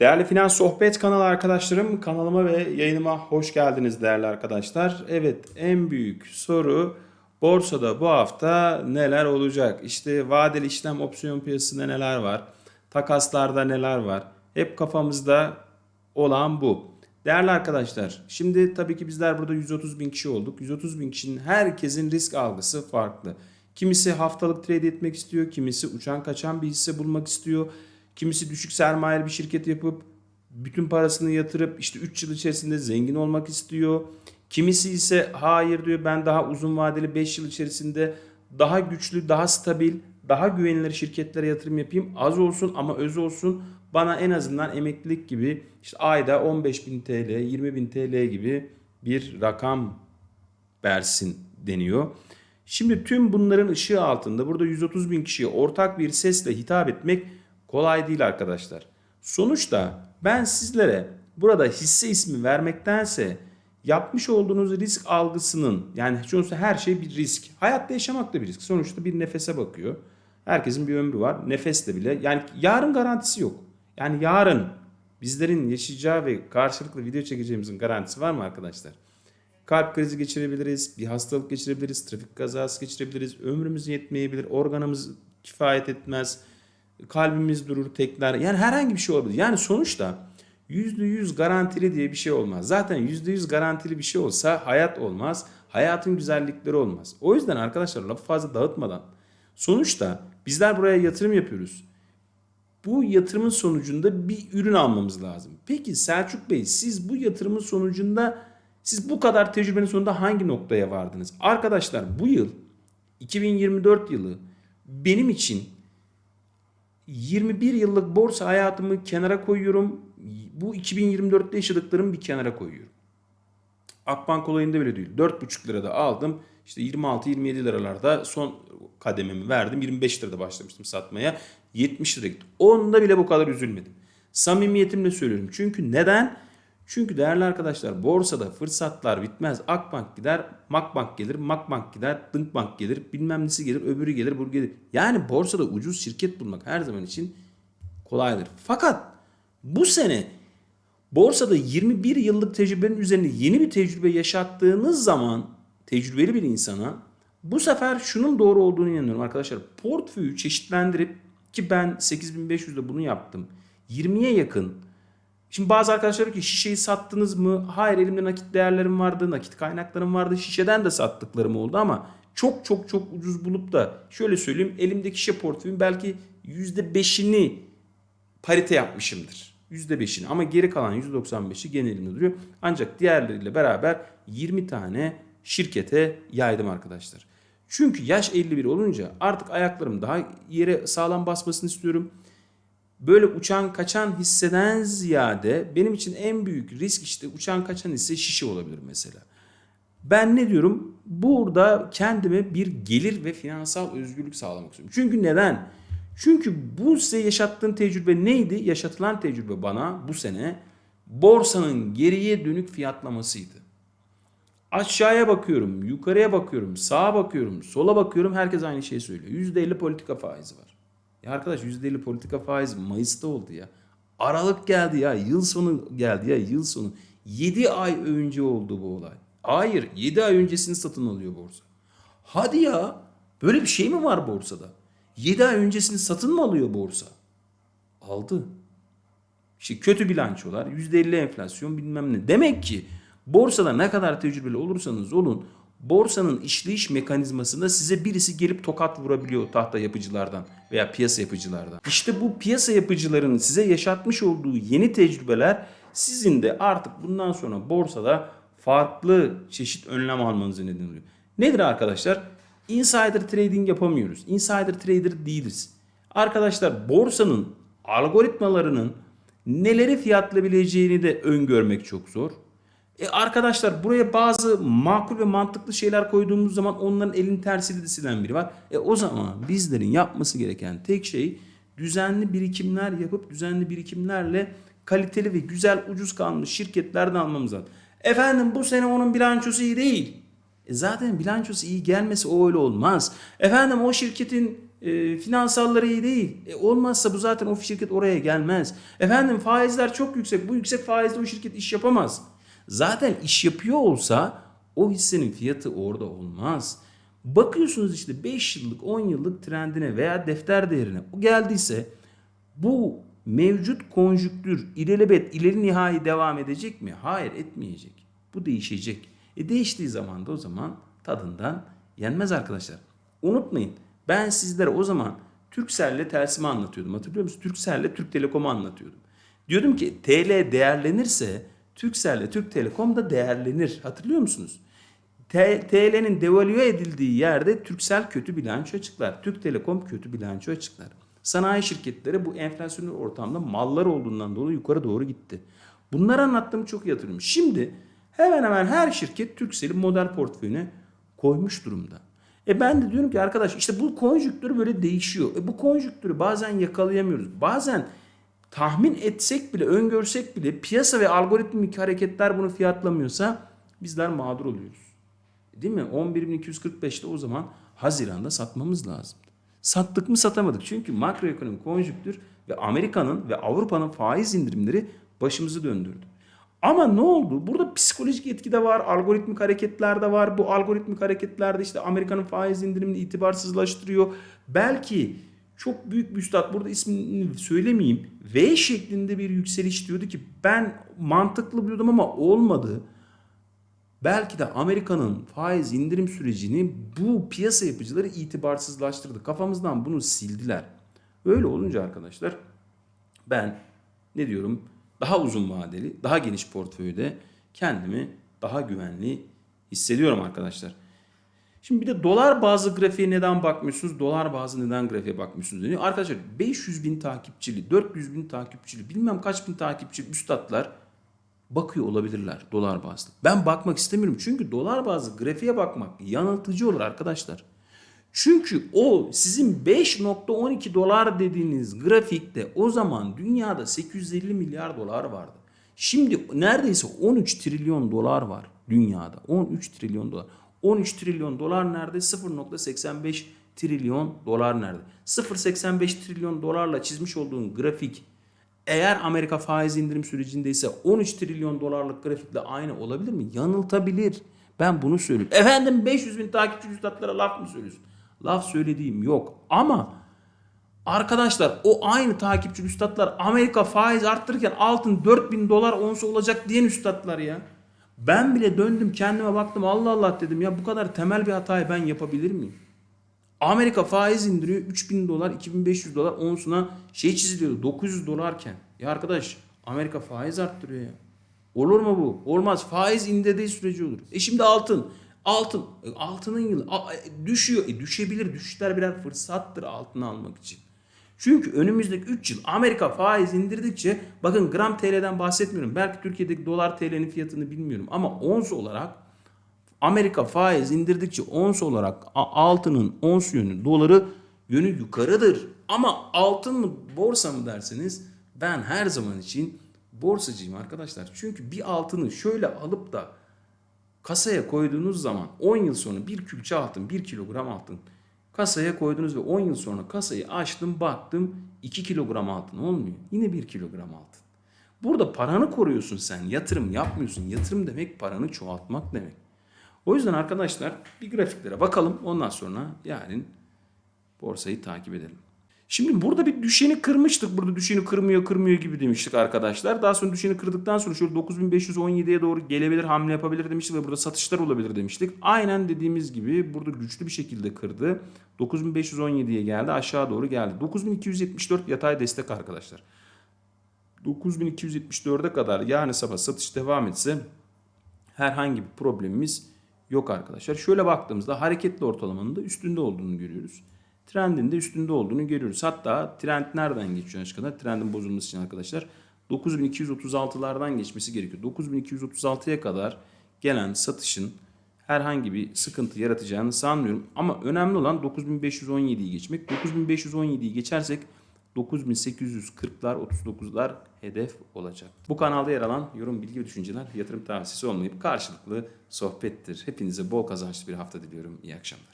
Değerli Finans Sohbet kanalı arkadaşlarım, kanalıma ve yayınıma hoş geldiniz değerli arkadaşlar. Evet, en büyük soru borsada bu hafta neler olacak? İşte vadeli işlem opsiyon piyasasında neler var? Takaslarda neler var? Hep kafamızda olan bu. Değerli arkadaşlar, şimdi tabii ki bizler burada 130 bin kişi olduk. 130 bin kişinin herkesin risk algısı farklı. Kimisi haftalık trade etmek istiyor, kimisi uçan kaçan bir hisse bulmak istiyor. Kimisi düşük sermayeli bir şirket yapıp bütün parasını yatırıp işte 3 yıl içerisinde zengin olmak istiyor. Kimisi ise hayır diyor ben daha uzun vadeli 5 yıl içerisinde daha güçlü, daha stabil, daha güvenilir şirketlere yatırım yapayım. Az olsun ama öz olsun. Bana en azından emeklilik gibi işte ayda 15.000 TL, 20.000 TL gibi bir rakam versin deniyor. Şimdi tüm bunların ışığı altında burada 130 bin kişiye ortak bir sesle hitap etmek kolay değil arkadaşlar. Sonuçta ben sizlere burada hisse ismi vermektense yapmış olduğunuz risk algısının yani sonuçta her şey bir risk. Hayatta yaşamak da bir risk. Sonuçta bir nefese bakıyor. Herkesin bir ömrü var. Nefesle bile. Yani yarın garantisi yok. Yani yarın bizlerin yaşayacağı ve karşılıklı video çekeceğimizin garantisi var mı arkadaşlar? Kalp krizi geçirebiliriz, bir hastalık geçirebiliriz, trafik kazası geçirebiliriz, ömrümüz yetmeyebilir, organımız kifayet etmez, kalbimiz durur, tekler. Yani herhangi bir şey olabilir. Yani sonuçta %100 garantili diye bir şey olmaz. Zaten %100 garantili bir şey olsa hayat olmaz, hayatın güzellikleri olmaz. O yüzden arkadaşlar lafı fazla dağıtmadan sonuçta bizler buraya yatırım yapıyoruz. Bu yatırımın sonucunda bir ürün almamız lazım. Peki Selçuk Bey siz bu yatırımın sonucunda siz bu kadar tecrübenin sonunda hangi noktaya vardınız? Arkadaşlar bu yıl 2024 yılı benim için 21 yıllık borsa hayatımı kenara koyuyorum. Bu 2024'te yaşadıklarımı bir kenara koyuyorum. Akbank olayında bile değil. 4,5 lirada aldım. İşte 26-27 liralarda son kadememi verdim. 25 lirada başlamıştım satmaya. 70 lira gitti. Onda bile bu kadar üzülmedim. Samimiyetimle söylüyorum. Çünkü neden? Çünkü değerli arkadaşlar borsada fırsatlar bitmez. Akbank gider, Makbank gelir, Makbank gider, Dınkbank gelir, bilmem nesi gelir, öbürü gelir, bu gelir. Yani borsada ucuz şirket bulmak her zaman için kolaydır. Fakat bu sene borsada 21 yıllık tecrübenin üzerine yeni bir tecrübe yaşattığınız zaman tecrübeli bir insana bu sefer şunun doğru olduğunu inanıyorum arkadaşlar. Portföyü çeşitlendirip ki ben 8500'de bunu yaptım. 20'ye yakın Şimdi bazı arkadaşlar diyor ki şişeyi sattınız mı? Hayır elimde nakit değerlerim vardı, nakit kaynaklarım vardı. Şişeden de sattıklarım oldu ama çok çok çok ucuz bulup da şöyle söyleyeyim elimdeki şişe portföyün belki %5'ini parite yapmışımdır. %5'ini ama geri kalan %95'i genelimde duruyor. Ancak diğerleriyle beraber 20 tane şirkete yaydım arkadaşlar. Çünkü yaş 51 olunca artık ayaklarım daha yere sağlam basmasını istiyorum böyle uçan kaçan hisseden ziyade benim için en büyük risk işte uçan kaçan hisse şişe olabilir mesela. Ben ne diyorum? Burada kendime bir gelir ve finansal özgürlük sağlamak istiyorum. Çünkü neden? Çünkü bu size yaşattığın tecrübe neydi? Yaşatılan tecrübe bana bu sene borsanın geriye dönük fiyatlamasıydı. Aşağıya bakıyorum, yukarıya bakıyorum, sağa bakıyorum, sola bakıyorum. Herkes aynı şeyi söylüyor. %50 politika faizi var. Ya arkadaş %50 politika faiz Mayıs'ta oldu ya. Aralık geldi ya. Yıl sonu geldi ya. Yıl sonu. 7 ay önce oldu bu olay. Hayır 7 ay öncesini satın alıyor borsa. Hadi ya. Böyle bir şey mi var borsada? 7 ay öncesini satın mı alıyor borsa? Aldı. İşte kötü bilançolar, %50 enflasyon bilmem ne. Demek ki borsada ne kadar tecrübeli olursanız olun borsanın işleyiş mekanizmasında size birisi gelip tokat vurabiliyor tahta yapıcılardan veya piyasa yapıcılardan. İşte bu piyasa yapıcıların size yaşatmış olduğu yeni tecrübeler sizin de artık bundan sonra borsada farklı çeşit önlem almanızı neden oluyor. Nedir arkadaşlar? Insider trading yapamıyoruz. Insider trader değiliz. Arkadaşlar borsanın algoritmalarının neleri fiyatlayabileceğini de öngörmek çok zor. E arkadaşlar buraya bazı makul ve mantıklı şeyler koyduğumuz zaman onların elin tersiyle de silen biri var. E o zaman bizlerin yapması gereken tek şey düzenli birikimler yapıp düzenli birikimlerle kaliteli ve güzel ucuz kalmış şirketlerden almamız lazım. Efendim bu sene onun bilançosu iyi değil. E zaten bilançosu iyi gelmesi o öyle olmaz. Efendim o şirketin e, finansalları iyi değil. E, olmazsa bu zaten o şirket oraya gelmez. Efendim faizler çok yüksek. Bu yüksek faizle o şirket iş yapamaz. Zaten iş yapıyor olsa o hissenin fiyatı orada olmaz. Bakıyorsunuz işte 5 yıllık 10 yıllık trendine veya defter değerine o geldiyse bu mevcut konjüktür ilelebet ileri nihai devam edecek mi? Hayır etmeyecek. Bu değişecek. E değiştiği zaman da o zaman tadından yenmez arkadaşlar. Unutmayın ben sizlere o zaman Turkcell'le Telsim'i anlatıyordum. Hatırlıyor musunuz? Turkcell'le Türk Telekom'u anlatıyordum. Diyordum ki TL değerlenirse Turkcell'le Türk Telekom da değerlenir. Hatırlıyor musunuz? TL'nin devalüe edildiği yerde Turkcell kötü bilanço açıklar. Türk Telekom kötü bilanço açıklar. Sanayi şirketleri bu enflasyonel ortamda mallar olduğundan dolayı yukarı doğru gitti. Bunları anlattığımı çok iyi hatırlıyorum. Şimdi hemen hemen her şirket Turkcell'i model portföyüne koymuş durumda. E ben de diyorum ki arkadaş işte bu konjüktür böyle değişiyor. E bu konjüktürü bazen yakalayamıyoruz. Bazen tahmin etsek bile, öngörsek bile piyasa ve algoritmik hareketler bunu fiyatlamıyorsa bizler mağdur oluyoruz. Değil mi? 11.245'te o zaman Haziran'da satmamız lazım. Sattık mı satamadık. Çünkü makroekonomik konjüktür ve Amerika'nın ve Avrupa'nın faiz indirimleri başımızı döndürdü. Ama ne oldu? Burada psikolojik etki de var, algoritmik hareketler de var. Bu algoritmik hareketlerde işte Amerika'nın faiz indirimini itibarsızlaştırıyor. Belki çok büyük bir üstad burada ismini söylemeyeyim. V şeklinde bir yükseliş diyordu ki ben mantıklı biliyordum ama olmadı. Belki de Amerika'nın faiz indirim sürecini bu piyasa yapıcıları itibarsızlaştırdı. Kafamızdan bunu sildiler. Öyle olunca arkadaşlar ben ne diyorum daha uzun vadeli, daha geniş portföyde kendimi daha güvenli hissediyorum arkadaşlar. Şimdi bir de dolar bazı grafiğe neden bakmıyorsunuz? Dolar bazı neden grafiğe bakmıyorsunuz deniyor. Arkadaşlar 500 bin takipçili, 400 bin takipçili, bilmem kaç bin takipçili üstadlar bakıyor olabilirler dolar bazlı. Ben bakmak istemiyorum çünkü dolar bazlı grafiğe bakmak yanıltıcı olur arkadaşlar. Çünkü o sizin 5.12 dolar dediğiniz grafikte o zaman dünyada 850 milyar dolar vardı. Şimdi neredeyse 13 trilyon dolar var dünyada. 13 trilyon dolar. 13 trilyon dolar nerede? 0.85 trilyon dolar nerede? 0.85 trilyon dolarla çizmiş olduğun grafik eğer Amerika faiz indirim sürecindeyse 13 trilyon dolarlık grafikle aynı olabilir mi? Yanıltabilir. Ben bunu söylüyorum. Efendim 500 bin takipçi üstadlara laf mı söylüyorsun? Laf söylediğim yok. Ama arkadaşlar o aynı takipçi üstadlar Amerika faiz arttırırken altın 4000 dolar onsu olacak diyen üstadlar ya. Ben bile döndüm kendime baktım Allah Allah dedim ya bu kadar temel bir hatayı ben yapabilir miyim? Amerika faiz indiriyor 3000 dolar 2500 dolar onsuna şey çiziliyordu 900 dolarken. Ya arkadaş Amerika faiz arttırıyor ya. Olur mu bu? Olmaz. Faiz indirdiği sürece olur. E şimdi altın. Altın. E, altının yılı. E, düşüyor. E, düşebilir. Düşüşler birer fırsattır altını almak için. Çünkü önümüzdeki 3 yıl Amerika faiz indirdikçe bakın gram TL'den bahsetmiyorum. Belki Türkiye'deki dolar TL'nin fiyatını bilmiyorum ama ons olarak Amerika faiz indirdikçe ons olarak altının ons yönü doları yönü yukarıdır. Ama altın mı borsa mı derseniz ben her zaman için borsacıyım arkadaşlar. Çünkü bir altını şöyle alıp da kasaya koyduğunuz zaman 10 yıl sonra bir külçe altın 1 kilogram altın kasaya koydunuz ve 10 yıl sonra kasayı açtım baktım 2 kilogram altın olmuyor. Yine 1 kilogram altın. Burada paranı koruyorsun sen yatırım yapmıyorsun. Yatırım demek paranı çoğaltmak demek. O yüzden arkadaşlar bir grafiklere bakalım ondan sonra yarın borsayı takip edelim. Şimdi burada bir düşeni kırmıştık. Burada düşeni kırmıyor kırmıyor gibi demiştik arkadaşlar. Daha sonra düşeni kırdıktan sonra şöyle 9517'ye doğru gelebilir hamle yapabilir demiştik ve burada satışlar olabilir demiştik. Aynen dediğimiz gibi burada güçlü bir şekilde kırdı. 9517'ye geldi aşağı doğru geldi. 9274 yatay destek arkadaşlar. 9274'e kadar yani sabah satış devam etse herhangi bir problemimiz yok arkadaşlar. Şöyle baktığımızda hareketli ortalamanın da üstünde olduğunu görüyoruz. Trendin de üstünde olduğunu görüyoruz. Hatta trend nereden geçiyor aşkına? Trendin bozulması için arkadaşlar 9236'lardan geçmesi gerekiyor. 9236'ya kadar gelen satışın herhangi bir sıkıntı yaratacağını sanmıyorum. Ama önemli olan 9517'yi geçmek. 9517'yi geçersek 9840'lar 39'lar hedef olacak. Bu kanalda yer alan yorum, bilgi ve düşünceler yatırım tavsiyesi olmayıp karşılıklı sohbettir. Hepinize bol kazançlı bir hafta diliyorum. İyi akşamlar.